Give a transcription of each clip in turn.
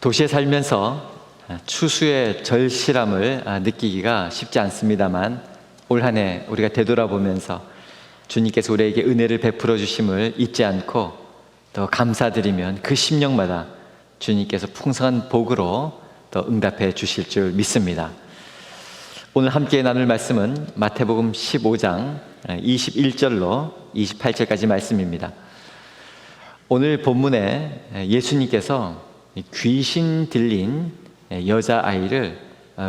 도시에 살면서 추수의 절실함을 느끼기가 쉽지 않습니다만 올 한 해 우리가 되돌아보면서 주님께서 우리에게 은혜를 베풀어 주심을 잊지 않고 더 감사드리면 그 심령마다 주님께서 풍성한 복으로 더 응답해 주실 줄 믿습니다. 오늘 함께 나눌 말씀은 마태복음 15장 21절로 28절까지 말씀입니다. 오늘 본문에 예수님께서 귀신 들린 여자 아이를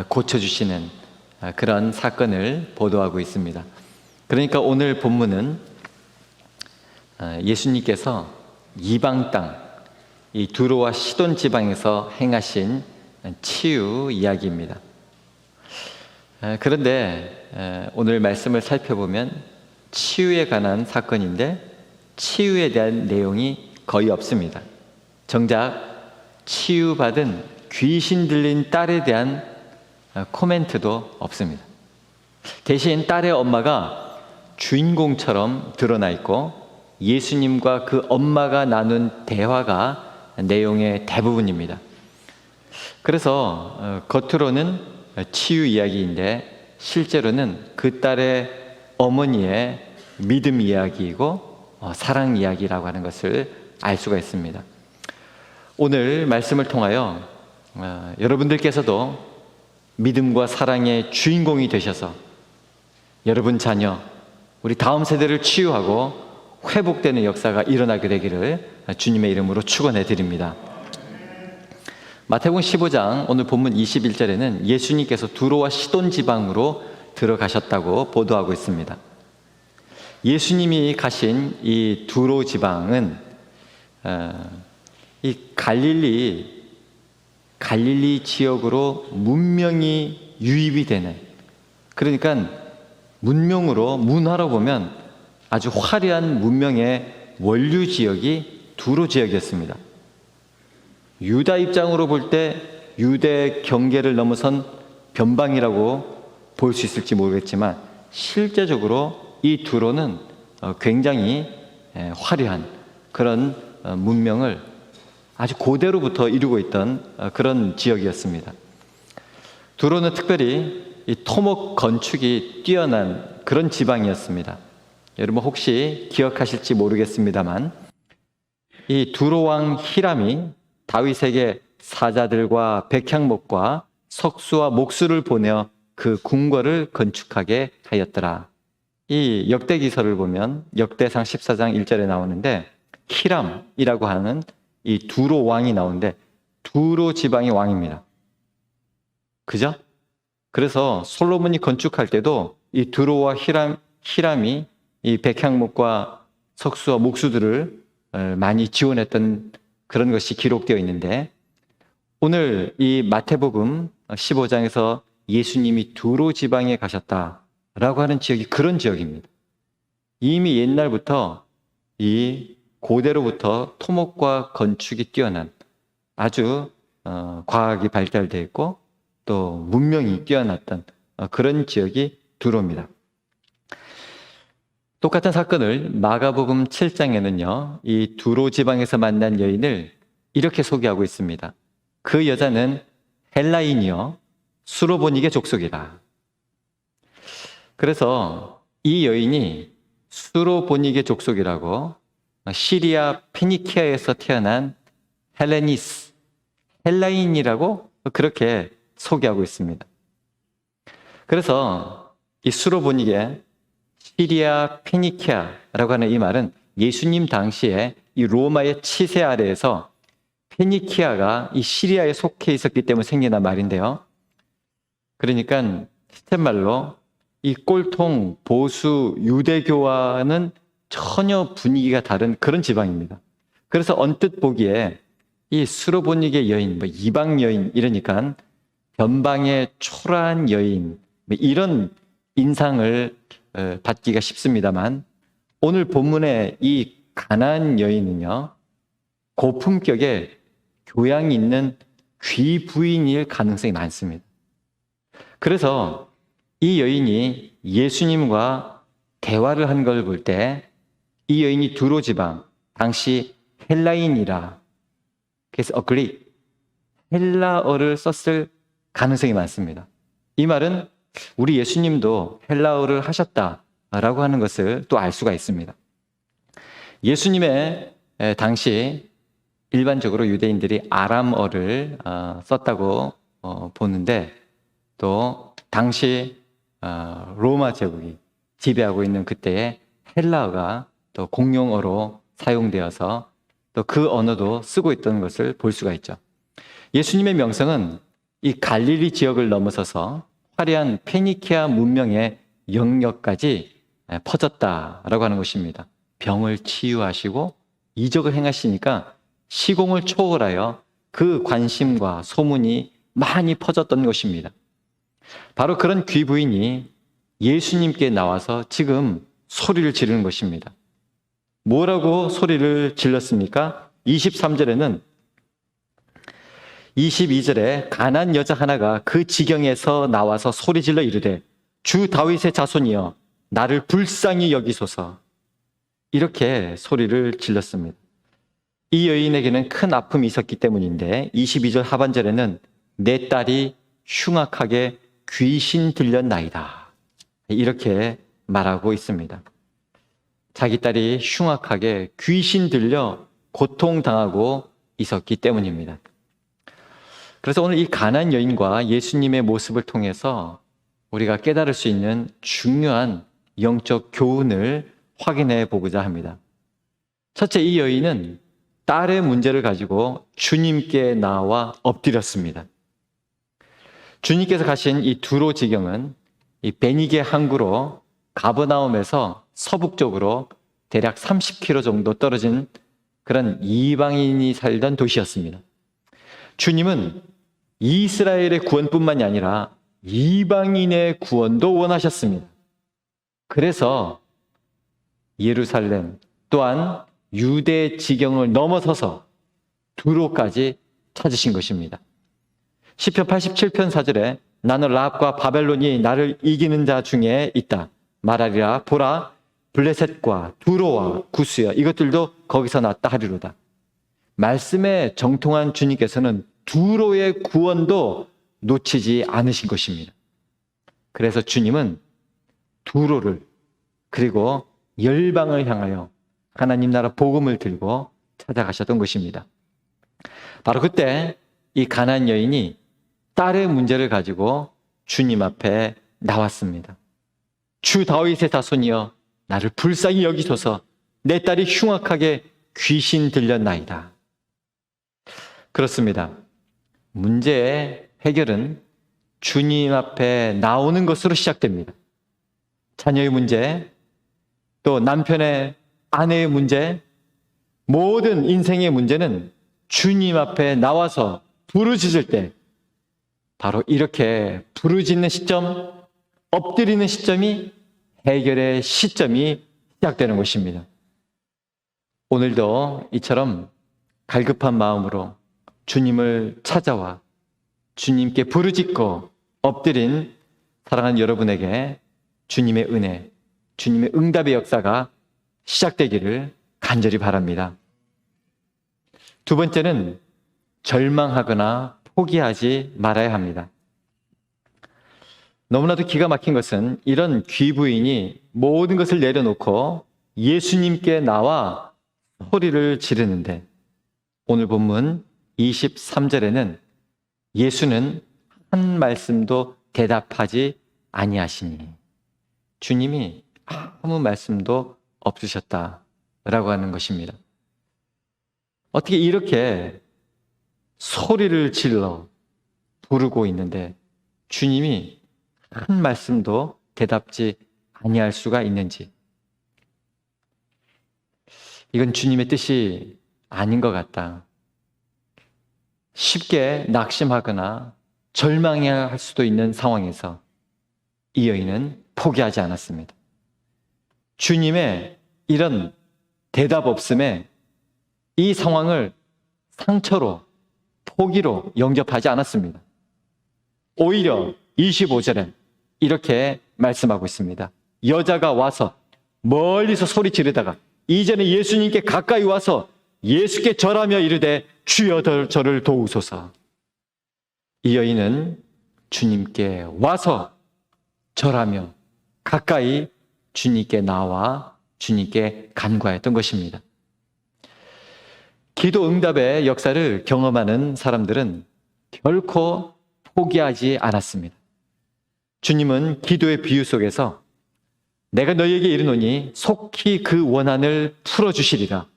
고쳐주시는 그런 사건을 보도하고 있습니다. 그러니까 오늘 본문은 예수님께서 이방 땅, 이 두로와 시돈 지방에서 행하신 치유 이야기입니다. 그런데 오늘 말씀을 살펴보면 치유에 관한 사건인데 치유에 대한 내용이 거의 없습니다. 정작 치유받은 귀신 들린 딸에 대한 코멘트도 없습니다. 대신 딸의 엄마가 주인공처럼 드러나 있고 예수님과 그 엄마가 나눈 대화가 내용의 대부분입니다. 그래서 어, 겉으로는 치유 이야기인데 실제로는 그 딸의 어머니의 믿음 이야기이고 어, 사랑 이야기라고 하는 것을 알 수가 있습니다. 오늘 말씀을 통하여 어, 여러분들께서도 믿음과 사랑의 주인공이 되셔서 여러분 자녀, 우리 다음 세대를 치유하고 회복되는 역사가 일어나게 되기를 주님의 이름으로 축원해 드립니다. 마태복음 15장 오늘 본문 21절에는 예수님께서 두로와 시돈 지방으로 들어가셨다고 보도하고 있습니다. 예수님이 가신 이 두로 지방은 어, 이 갈릴리 갈릴리 지역으로 문명이 유입이 되는 그러니까 문명으로 문화로 보면 아주 화려한 문명의 원류 지역이 두로 지역이었습니다. 유다 입장으로 볼 때 유대 경계를 넘어선 변방이라고 볼 수 있을지 모르겠지만 실제적으로 이 두로는 어, 굉장히 화려한 그런 어, 문명을 아주 고대로부터 이루고 있던 어, 그런 지역이었습니다. 두로는 특별히 이 토목 건축이 뛰어난 그런 지방이었습니다. 여러분 혹시 기억하실지 모르겠습니다만 이 두로 왕 히람이 다윗에게 사자들과 백향목과 석수와 목수를 보내어 그 궁궐을 건축하게 하였더라. 이 역대기서를 보면 역대상 14장 1절에 나오는데 히람이라고 하는 이 두로 왕이 나오는데 두로 지방의 왕입니다. 그죠? 그래서 솔로몬이 건축할 때도 이 두로와 히람, 히람이 이 백향목과 석수와 목수들을 어, 많이 지원했던 그런 것이 기록되어 있는데 오늘 이 마태복음 15장에서 예수님이 두로 지방에 가셨다라고 하는 지역이 그런 지역입니다. 이미 옛날부터 이 고대로부터 토목과 건축이 뛰어난 아주 어, 과학이 발달되어 있고 또 문명이 뛰어났던 어, 그런 지역이 두로입니다. 똑같은 사건을 마가복음 7장에는요, 이 두로 지방에서 만난 여인을 이렇게 소개하고 있습니다. 그 여자는 헬라인이요, 수로보닉의 족속이라. 그래서 이 여인이 수로보닉의 족속이라고 시리아 페니키아에서 태어난 헬레니스, 헬라인이라고 그렇게 소개하고 있습니다. 그래서 이 수로보닉의 시리아 페니키아라고 하는 이 말은 예수님 당시에 이 로마의 치세 아래에서 페니키아가 이 시리아에 속해 있었기 때문에 생겨난 말인데요. 그러니까 스탠말로 이 꼴통 보수 유대교와는 전혀 분위기가 다른 그런 지방입니다. 그래서 언뜻 보기에 이 수로보닉의 여인, 뭐 이방 여인 이러니까 변방의 초라한 여인 뭐 이런 인상을 어, 받기가 쉽습니다만 오늘 본문의 이 가난 여인은요 고품격의 교양이 있는 귀 부인일 가능성이 많습니다. 그래서 이 여인이 예수님과 대화를 한 걸 볼 때 이 여인이 두로 지방 당시 헬라인이라 그래서 agree 헬라어를 썼을 가능성이 많습니다. 이 말은 우리 예수님도 헬라어를 하셨다라고 하는 것을 또 알 수가 있습니다. 예수님의 에, 당시 일반적으로 유대인들이 아람어를 어, 썼다고 어, 보는데 또 당시 어, 로마 제국이 지배하고 있는 그때의 헬라어가 또 공용어로 사용되어서 또 그 언어도 쓰고 있던 것을 볼 수가 있죠. 예수님의 명성은 이 갈릴리 지역을 넘어서서 화려한 페니키아 문명의 영역까지 퍼졌다라고 하는 것입니다. 병을 치유하시고 이적을 행하시니까 시공을 초월하여 그 관심과 소문이 많이 퍼졌던 것입니다. 바로 그런 귀부인이 예수님께 나와서 지금 소리를 지르는 것입니다. 뭐라고 소리를 질렀습니까? 23절에는 22절에 가난 여자 하나가 그 지경에서 나와서 소리 질러 이르되 주 다윗의 자손이여 나를 불쌍히 여기소서 이렇게 소리를 질렀습니다. 이 여인에게는 큰 아픔이 있었기 때문인데 22절 하반절에는 내 딸이 흉악하게 귀신 들렸나이다. 이렇게 말하고 있습니다. 자기 딸이 흉악하게 귀신 들려 고통당하고 있었기 때문입니다. 그래서 오늘 이 가난 여인과 예수님의 모습을 통해서 우리가 깨달을 수 있는 중요한 영적 교훈을 확인해 보고자 합니다. 첫째, 이 여인은 딸의 문제를 가지고 주님께 나와 엎드렸습니다. 주님께서 가신 이 두로 지경은 이 베니게 항구로 가버나움에서 서북쪽으로 대략 30km 정도 떨어진 그런 이방인이 살던 도시였습니다. 주님은 이스라엘의 구원뿐만이 아니라 이방인의 구원도 원하셨습니다. 그래서 예루살렘 또한 유대 지경을 넘어서서 두로까지 찾으신 것입니다. 시편 87편 4절에 나는 라합과 바벨론이 나를 이기는 자 중에 있다. 말하리라 보라 블레셋과 두로와 구스여 이것들도 거기서 났다 하리로다. 말씀에 정통한 주님께서는 두로의 구원도 놓치지 않으신 것입니다. 그래서 주님은 두로를 그리고 열방을 향하여 하나님 나라 복음을 들고 찾아가셨던 것입니다. 바로 그때 이 가난 여인이 딸의 문제를 가지고 주님 앞에 나왔습니다. 주 다윗의 자손이여 나를 불쌍히 여기소서 내 딸이 흉악하게 귀신 들렸나이다. 그렇습니다. 문제의 해결은 주님 앞에 나오는 것으로 시작됩니다. 자녀의 문제, 또 남편의 아내의 문제, 모든 인생의 문제는 주님 앞에 나와서 부르짖을 때 바로 이렇게 부르짖는 시점, 엎드리는 시점이 해결의 시점이 시작되는 것입니다. 오늘도 이처럼 갈급한 마음으로 주님을 찾아와 주님께 부르짖고 엎드린 사랑하는 여러분에게 주님의 은혜, 주님의 응답의 역사가 시작되기를 간절히 바랍니다. 두 번째는 절망하거나 포기하지 말아야 합니다. 너무나도 기가 막힌 것은 이런 귀부인이 모든 것을 내려놓고 예수님께 나와 소리를 지르는데 오늘 본문 23절에는 예수는 한 말씀도 대답하지 아니하시니 주님이 아무 말씀도 없으셨다라고 하는 것입니다. 어떻게 이렇게 소리를 질러 부르고 있는데 주님이 한 말씀도 대답지 아니할 수가 있는지 이건 주님의 뜻이 아닌 것 같다. 쉽게 낙심하거나 절망해야 할 수도 있는 상황에서 이 여인은 포기하지 않았습니다. 주님의 이런 대답 없음에 이 상황을 상처로 포기로 영접하지 않았습니다. 오히려 25절엔 이렇게 말씀하고 있습니다. 여자가 와서 멀리서 소리 지르다가 이전에 예수님께 가까이 와서 예수께 절하며 이르되 주여 저를 도우소서. 이 여인은 주님께 와서 절하며 가까이 주님께 나와 주님께 간구하였던 것입니다. 기도 응답의 역사를 경험하는 사람들은 결코 포기하지 않았습니다. 주님은 기도의 비유 속에서 내가 너희에게 이르노니 속히 그 원한을 풀어주시리라.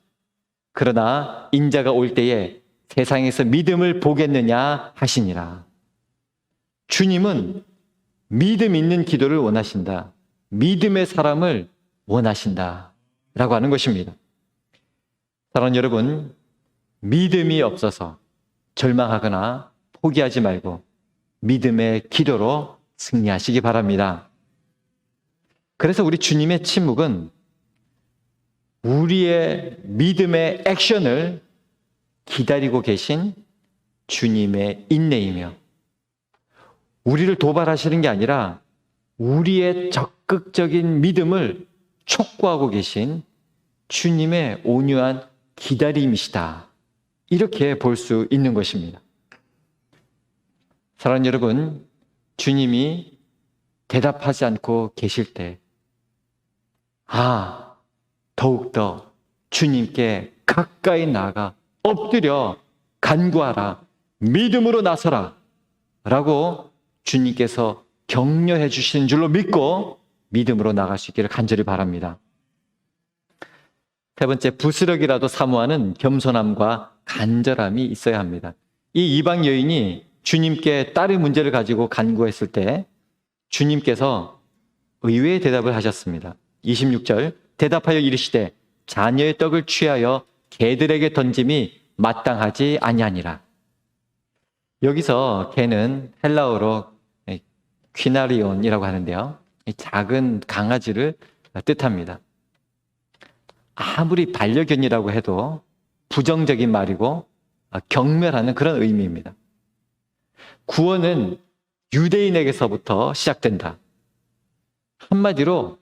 그러나 인자가 올 때에 세상에서 믿음을 보겠느냐 하시니라. 주님은 믿음 있는 기도를 원하신다. 믿음의 사람을 원하신다. 라고 하는 것입니다. 사랑하는 여러분, 믿음이 없어서 절망하거나 포기하지 말고 믿음의 기도로 승리하시기 바랍니다. 그래서 우리 주님의 침묵은 우리의 믿음의 액션을 기다리고 계신 주님의 인내이며 우리를 도발하시는 게 아니라 우리의 적극적인 믿음을 촉구하고 계신 주님의 온유한 기다림이시다. 이렇게 볼 수 있는 것입니다. 사랑하는 여러분, 주님이 대답하지 않고 계실 때, 아, 더욱더 주님께 가까이 나가 엎드려 간구하라. 믿음으로 나서라. 라고 주님께서 격려해 주시는 줄로 믿고 믿음으로 나갈 수 있기를 간절히 바랍니다. 세 번째, 부스럭이라도 사모하는 겸손함과 간절함이 있어야 합니다. 이 이방 여인이 주님께 딸의 문제를 가지고 간구했을 때 주님께서 의외의 대답을 하셨습니다. 26절, 대답하여 이르시되 자녀의 떡을 취하여 개들에게 던짐이 마땅하지 아니하니라. 여기서 개는 헬라어로 퀴나리온이라고 하는데요. 작은 강아지를 뜻합니다. 아무리 반려견이라고 해도 부정적인 말이고 경멸하는 그런 의미입니다. 구원은 유대인에게서부터 시작된다. 한마디로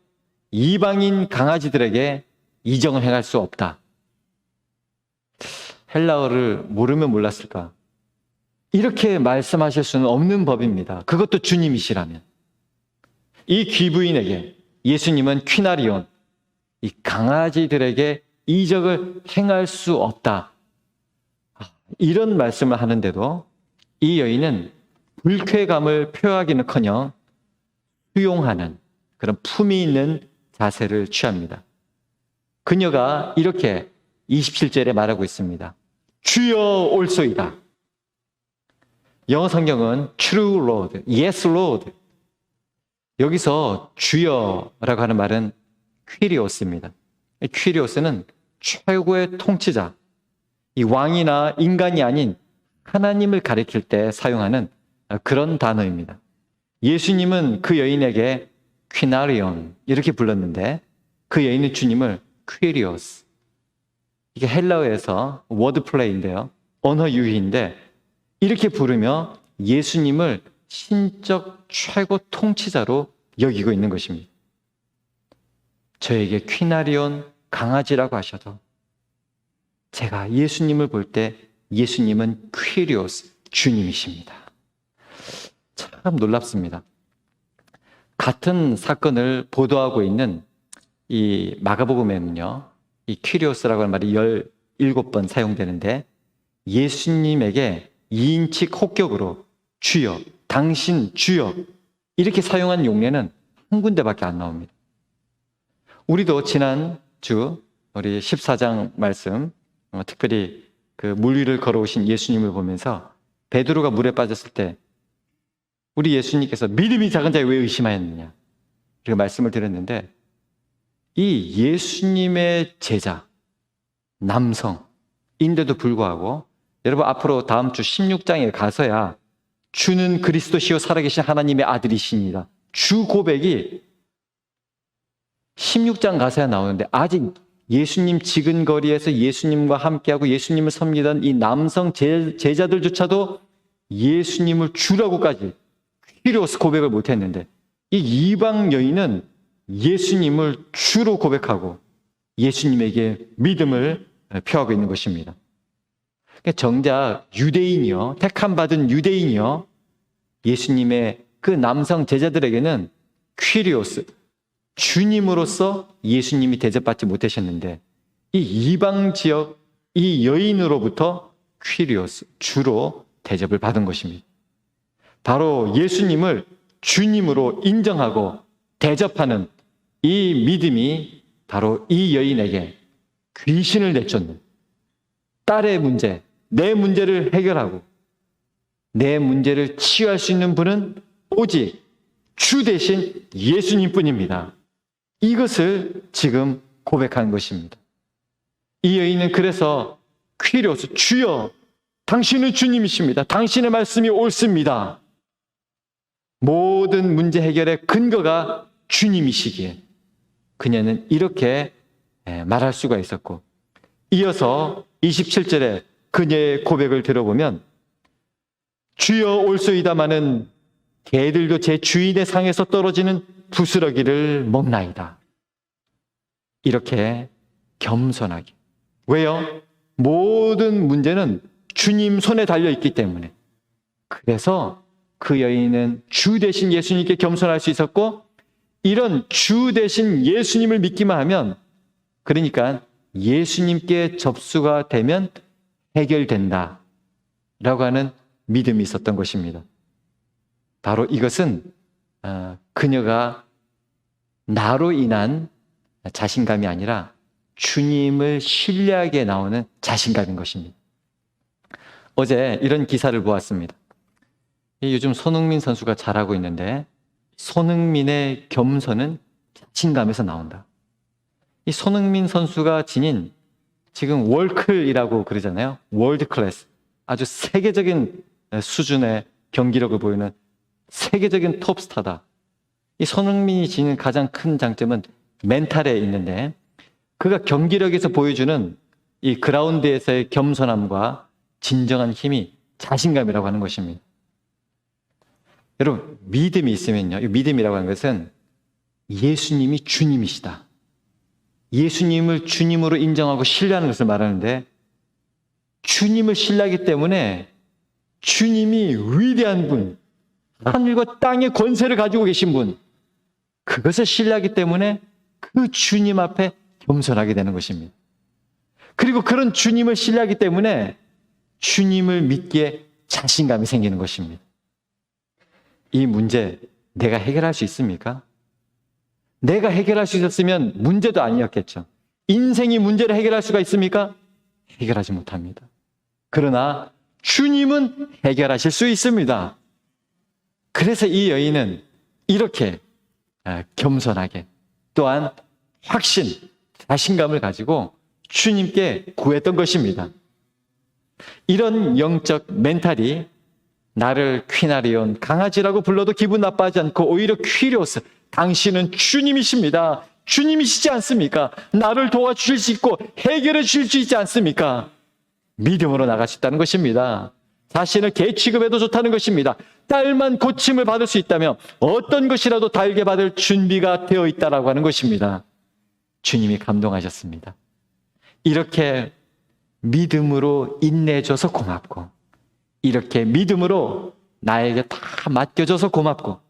이방인 강아지들에게 이정을 행할 수 없다. 헬라어를 모르면 몰랐을까? 이렇게 말씀하실 수는 없는 법입니다. 그것도 주님이시라면. 이 귀부인에게 예수님은 퀴나리온, 이 강아지들에게 이적을 행할 수 없다. 이런 말씀을 하는데도 이 여인은 불쾌감을 표하기는 커녕 수용하는 그런 품이 있는 자세를 취합니다. 그녀가 이렇게 27절에 말하고 있습니다. 주여 올소이다. 영어 성경은 true Lord, yes Lord. 여기서 주여라고 하는 말은 퀴리오스입니다. 퀴리오스는 최고의 통치자, 이 왕이나 인간이 아닌 하나님을 가리킬 때 사용하는 그런 단어입니다. 예수님은 그 여인에게 퀴나리온 이렇게 불렀는데 그 여인은 주님을 퀴리오스 이게 헬라어에서 워드 플레이인데요. 언어 유희인데 이렇게 부르며 예수님을 신적 최고 통치자로 여기고 있는 것입니다. 저에게 퀴나리온 강아지라고 하셔도 제가 예수님을 볼때 예수님은 퀴리오스 주님이십니다. 참 놀랍습니다. 같은 사건을 보도하고 있는 이 마가복음에는요, 이 퀴리오스라고 하는 말이 17번 사용되는데 예수님에게 2인칭 혹격으로 주여, 당신 주여 이렇게 사용한 용례는 한 군데밖에 안 나옵니다. 우리도 지난 주 우리 14장 말씀 어, 특별히 그 물 위를 걸어오신 예수님을 보면서 베드로가 물에 빠졌을 때 우리 예수님께서 믿음이 작은 자에 왜 의심하였느냐? 이렇게 말씀을 드렸는데 이 예수님의 제자 남성인데도 불구하고 여러분 앞으로 다음 주 16장에 가서야 주는 그리스도시요 살아계신 하나님의 아들이시니라 주 고백이 16장 가서야 나오는데 아직 예수님 지근 거리에서 예수님과 함께하고 예수님을 섬기던 이 남성 제자들조차도 예수님을 주라고까지 퀴리오스 고백을 못했는데 이 이방 여인은 예수님을 주로 고백하고 예수님에게 믿음을 표하고 있는 것입니다. 그러니까 정작 유대인이요, 택함 받은 유대인이요, 예수님의 그 남성 제자들에게는 퀴리오스, 주님으로서 예수님이 대접받지 못하셨는데 이 이방 지역 이 여인으로부터 퀴리오스, 주로 대접을 받은 것입니다. 바로 예수님을 주님으로 인정하고 대접하는 이 믿음이 바로 이 여인에게 귀신을 내쫓는 딸의 문제, 내 문제를 해결하고 내 문제를 치유할 수 있는 분은 오직 주 대신 예수님 뿐입니다. 이것을 지금 고백하는 것입니다. 이 여인은 그래서 퀴리오스 주여 당신은 주님이십니다. 당신의 말씀이 옳습니다. 모든 문제 해결의 근거가 주님이시기에 그녀는 이렇게 예, 말할 수가 있었고 이어서 27절에 그녀의 고백을 들어보면 주여 올소이다마는 개들도 제 주인의 상에서 떨어지는 부스러기를 먹나이다. 이렇게 겸손하게. 왜요? 모든 문제는 주님 손에 달려 있기 때문에. 그래서 그 여인은 주 대신 예수님께 겸손할 수 있었고, 이런 주 대신 예수님을 믿기만 하면, 그러니까 예수님께 접수가 되면 해결된다. 라고 하는 믿음이 있었던 것입니다. 바로 이것은 어, 그녀가 나로 인한 자신감이 아니라 주님을 신뢰하게 나오는 자신감인 것입니다. 어제 이런 기사를 보았습니다. 요즘 손흥민 선수가 잘하고 있는데 손흥민의 겸손은 자신감에서 나온다. 이 손흥민 선수가 지닌 지금 월클이라고 그러잖아요. 월드 클래스. 아주 세계적인 수준의 경기력을 보이는 세계적인 톱스타다. 이 손흥민이 지닌 가장 큰 장점은 멘탈에 있는데 그가 경기력에서 보여주는 이 그라운드에서의 겸손함과 진정한 힘이 자신감이라고 하는 것입니다. 여러분, 믿음이 있으면요. 이 믿음이라고 하는 것은 예수님이 주님이시다. 예수님을 주님으로 인정하고 신뢰하는 것을 말하는데 주님을 신뢰하기 때문에 주님이 위대한 분, 하늘과 땅의 권세를 가지고 계신 분, 그것을 신뢰하기 때문에 그 주님 앞에 겸손하게 되는 것입니다. 그리고 그런 주님을 신뢰하기 때문에 주님을 믿기에 자신감이 생기는 것입니다. 이 문제 내가 해결할 수 있습니까? 내가 해결할 수 있었으면 문제도 아니었겠죠. 인생이 문제를 해결할 수가 있습니까? 해결하지 못합니다. 그러나 주님은 해결하실 수 있습니다. 그래서 이 여인은 이렇게 아, 겸손하게 또한 확신, 자신감을 가지고 주님께 구했던 것입니다. 이런 영적 멘탈이 나를 퀴나리온 강아지라고 불러도 기분 나빠하지 않고 오히려 퀴리오스 당신은 주님이십니다. 주님이시지 않습니까? 나를 도와주실 수 있고 해결해 주실 수 있지 않습니까? 믿음으로 있다는 것입니다. 자신을 개 취급해도 좋다는 것입니다. 딸만 고침을 받을 수 있다면 어떤 것이라도 달게 받을 준비가 되어 있다라고 하는 것입니다. 주님이 감동하셨습니다. 이렇게 믿음으로 인내줘서 고맙고 이렇게 믿음으로 나에게 다 맡겨줘서 고맙고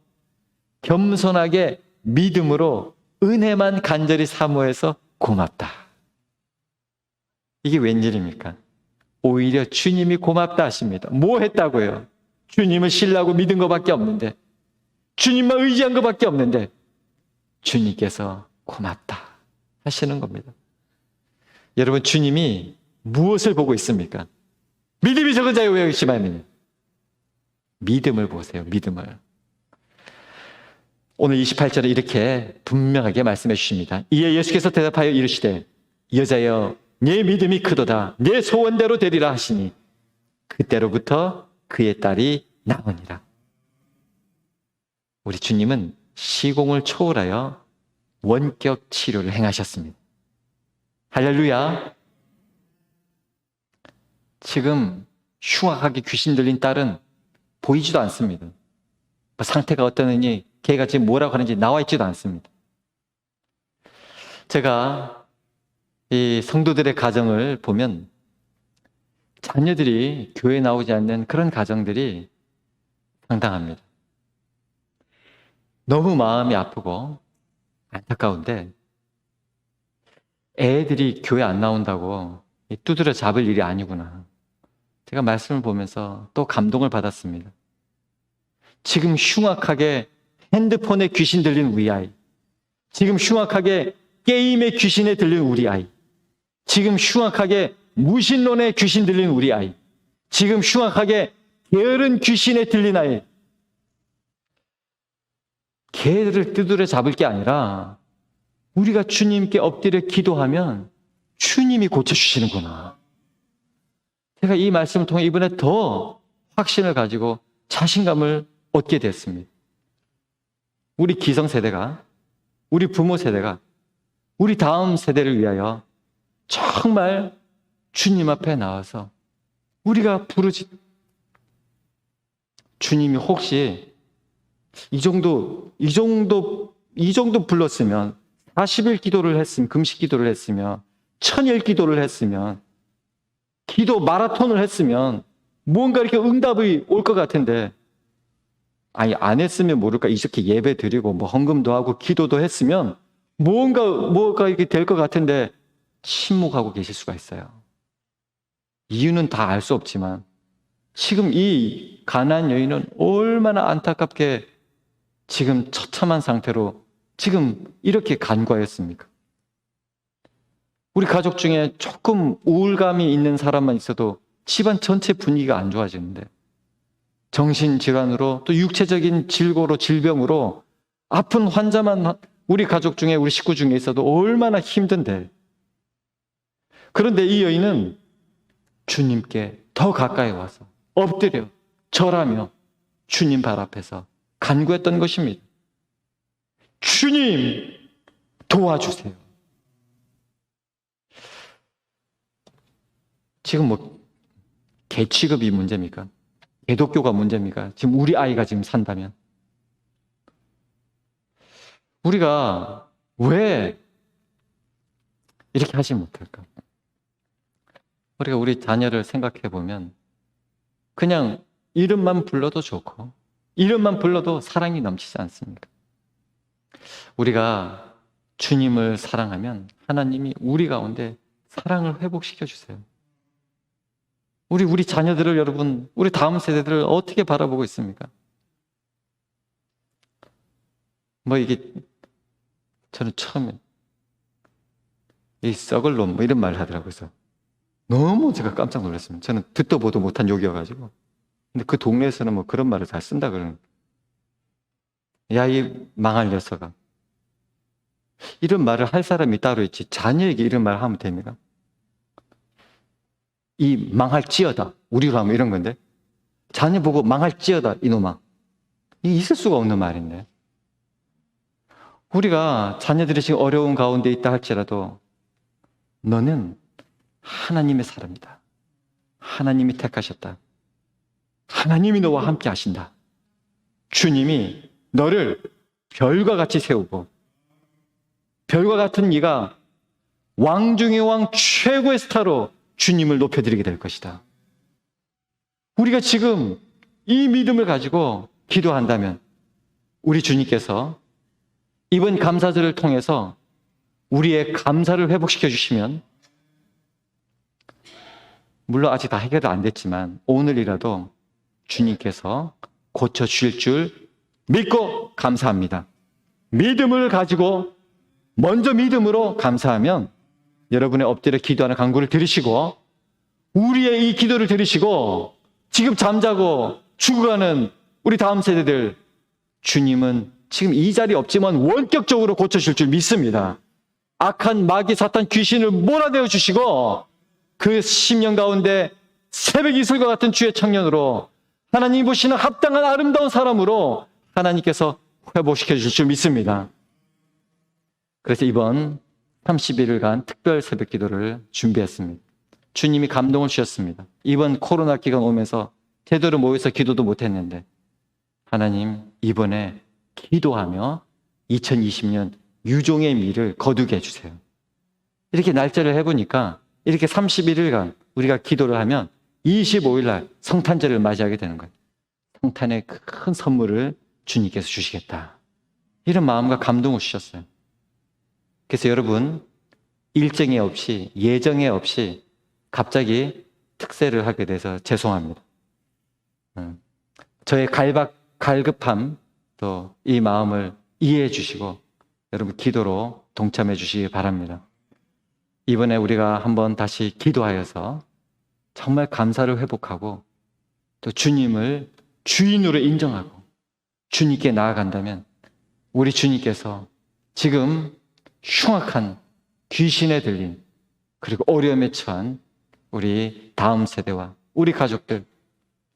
겸손하게 믿음으로 은혜만 간절히 사모해서 고맙다. 이게 웬일입니까? 오히려 주님이 고맙다 하십니다. 뭐 했다고요? 주님을 신뢰하고 믿은 것밖에 없는데, 주님만 의지한 것밖에 없는데, 주님께서 고맙다 하시는 겁니다. 여러분, 주님이 무엇을 보고 있습니까? 믿음이 적은 자여 왜 의심하느냐? 믿음을 보세요, 믿음을. 오늘 28절에 이렇게 분명하게 말씀해 주십니다. 이에 예수께서 대답하여 이르시되, 여자여, 내 믿음이 크도다. 내 소원대로 되리라 하시니, 그때로부터 그의 딸이 나으니라. 우리 주님은 시공을 초월하여 원격 치료를 행하셨습니다. 할렐루야. 지금 흉악하게 귀신 들린 딸은 보이지도 않습니다. 뭐 상태가 어떠느니 걔가 지금 뭐라고 하는지 나와 있지도 않습니다. 제가 이 성도들의 가정을 보면 자녀들이 교회 나오지 않는 그런 가정들이 상당합니다. 너무 마음이 아프고 안타까운데 애들이 교회 안 나온다고 두드려 잡을 일이 아니구나. 제가 말씀을 보면서 또 감동을 받았습니다. 지금 흉악하게 핸드폰에 귀신 들린 우리 아이. 지금 흉악하게 게임에 귀신에 들린 우리 아이. 지금 흉악하게 무신론에 귀신 들린 우리 아이. 지금 흉악하게 게으른 귀신에 들린 아이. 개를 뜯으려 잡을 게 아니라 우리가 주님께 엎드려 기도하면 주님이 고쳐주시는구나. 제가 이 말씀을 통해 이번에 더 확신을 가지고 자신감을 얻게 됐습니다. 우리 기성세대가, 우리 부모 세대가, 우리 다음 세대를 위하여 정말 주님 앞에 나와서 우리가 부르지, 주님이 혹시 이 정도, 이 정도, 이 정도 불렀으면 40일 기도를 했으면, 금식 기도를 했으면, 천일 기도를 했으면, 기도 마라톤을 했으면, 뭔가 이렇게 응답이 올 것 같은데, 아니, 안 했으면 모를까, 이렇게 예배 드리고, 뭐, 헌금도 하고, 기도도 했으면, 뭔가, 뭐가 이렇게 될 것 같은데, 침묵하고 계실 수가 있어요. 이유는 다 알 수 없지만, 지금 이 가난 여인은 얼마나 안타깝게 지금 처참한 상태로 지금 이렇게 간과했습니까? 우리 가족 중에 조금 우울감이 있는 사람만 있어도 집안 전체 분위기가 안 좋아지는데 정신질환으로 또 육체적인 질고로 질병으로 아픈 환자만 우리 가족 중에 우리 식구 중에 있어도 얼마나 힘든데 그런데 이 여인은 주님께 더 가까이 와서 엎드려 절하며 주님 발 앞에서 간구했던 것입니다. 주님 도와주세요. 지금 뭐 개취급이 문제입니까? 개독교가 문제입니까? 지금 우리 아이가 지금 산다면 우리가 왜 이렇게 하지 못할까? 우리가 우리 자녀를 생각해 보면 그냥 이름만 불러도 좋고 이름만 불러도 사랑이 넘치지 않습니까? 우리가 주님을 사랑하면 하나님이 우리 가운데 사랑을 회복시켜 주세요. 우리 우리 자녀들을 여러분, 우리 다음 세대들을 어떻게 바라보고 있습니까? 뭐 이게 저는 처음에 이 썩을 놈, 뭐 이런 말을 하더라고요. 너무 제가 깜짝 놀랐습니다. 저는 듣도 보도 못한 욕이어가지고. 근데 그 동네에서는 뭐 그런 말을 잘 쓴다 그러는. 야, 이 망할 녀석아. 이런 말을 할 사람이 따로 있지. 자녀에게 이런 말을 하면 됩니까? 이 망할지어다. 우리로 하면 이런 건데. 자녀 보고 망할지어다. 이놈아. 이게 있을 수가 없는 말인데. 우리가 자녀들이 지금 어려운 가운데 있다 할지라도 너는 하나님의 사람이다. 하나님이 택하셨다. 하나님이 너와 함께 하신다. 주님이 너를 별과 같이 세우고 별과 같은 네가 왕 중의 왕 최고의 스타로 주님을 높여드리게 될 것이다. 우리가 지금 이 믿음을 가지고 기도한다면 우리 주님께서 이번 감사절을 통해서 우리의 감사를 회복시켜 주시면 물론 아직 다 해결 안 됐지만 오늘이라도 주님께서 고쳐 주실 줄 믿고 감사합니다. 믿음을 가지고 먼저 믿음으로 감사하면 여러분의 엎드려 기도하는 간구를 들으시고 우리의 이 기도를 들으시고 지금 잠자고 죽어가는 우리 다음 세대들 주님은 지금 이 자리에 없지만 원격적으로 고쳐줄 줄 믿습니다. 악한 마귀 사탄 귀신을 몰아내어 주시고 그 심령 가운데 새벽 이슬과 같은 주의 청년으로 하나님 보시는 합당한 아름다운 사람으로 하나님께서 회복시켜 주실 줄 믿습니다. 그래서 이번 30일간 특별 새벽 기도를 준비했습니다. 주님이 감동을 주셨습니다. 이번 코로나 기간 오면서 제대로 모여서 기도도 못했는데 하나님 이번에 기도하며 2020년 유종의 미를 거두게 해주세요. 이렇게 날짜를 해보니까 이렇게 31일간 우리가 기도를 하면 25일 날 성탄절을 맞이하게 되는 거예요. 평탄의 큰 선물을 주님께서 주시겠다. 이런 마음과 감동을 주셨어요. 그래서 여러분, 일정이 없이, 예정에 없이 갑자기 특세를 하게 돼서 죄송합니다. 음, 저의 갈박, 갈급함, 또 이 마음을 이해해 주시고, 여러분 기도로 동참해 주시기 바랍니다. 이번에 우리가 한번 다시 기도하여서 정말 감사를 회복하고 또 주님을 주인으로 인정하고 주님께 나아간다면 우리 주님께서 지금 흉악한 귀신에 들린 그리고 어려움에 처한 우리 다음 세대와 우리 가족들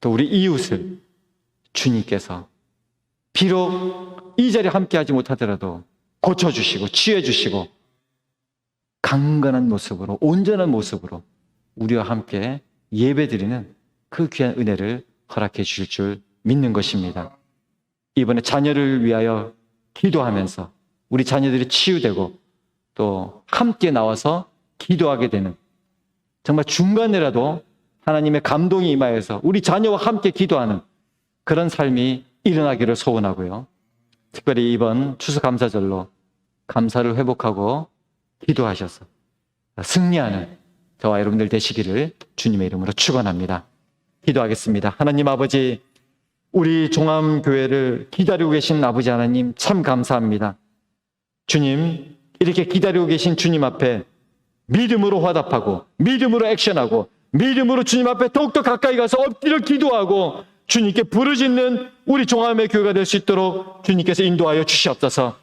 또 우리 이웃을 주님께서 비록 이 자리에 함께하지 못하더라도 고쳐주시고 치유해주시고 강건한 모습으로 온전한 모습으로 우리와 함께 예배드리는 그 귀한 은혜를 허락해 주실 줄 믿는 것입니다. 이번에 자녀를 위하여 기도하면서 우리 자녀들이 치유되고 또 함께 나와서 기도하게 되는 정말 중간에라도 하나님의 감동이 임하여서 우리 자녀와 함께 기도하는 그런 삶이 일어나기를 소원하고요. 특별히 이번 추수감사절로 감사를 회복하고 기도하셔서 승리하는 저와 여러분들 되시기를 주님의 이름으로 축원합니다. 기도하겠습니다. 하나님 아버지 우리 종암교회를 기다리고 계신 아버지 하나님 참 감사합니다. 주님 이렇게 기다리고 계신 주님 앞에 믿음으로 화답하고 믿음으로 액션하고 믿음으로 주님 앞에 더욱더 가까이 가서 엎드려 기도하고 주님께 부르짖는 우리 종암의 교회가 될 수 있도록 주님께서 인도하여 주시옵소서.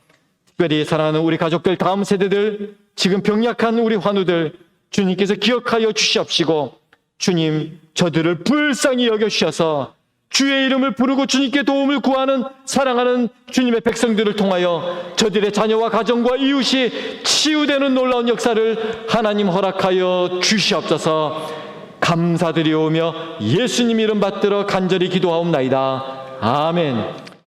특별히 사랑하는 우리 가족들, 다음 세대들, 지금 병약한 우리 환우들, 주님께서 기억하여 주시옵시고, 주님, 저들을 불쌍히 여겨주셔서, 주의 이름을 부르고 주님께 도움을 구하는 사랑하는 주님의 백성들을 통하여 저들의 자녀와 가정과 이웃이 치유되는 놀라운 역사를 하나님 허락하여 주시옵소서 감사드리오며 예수님 이름 받들어 간절히 기도하옵나이다. 아멘.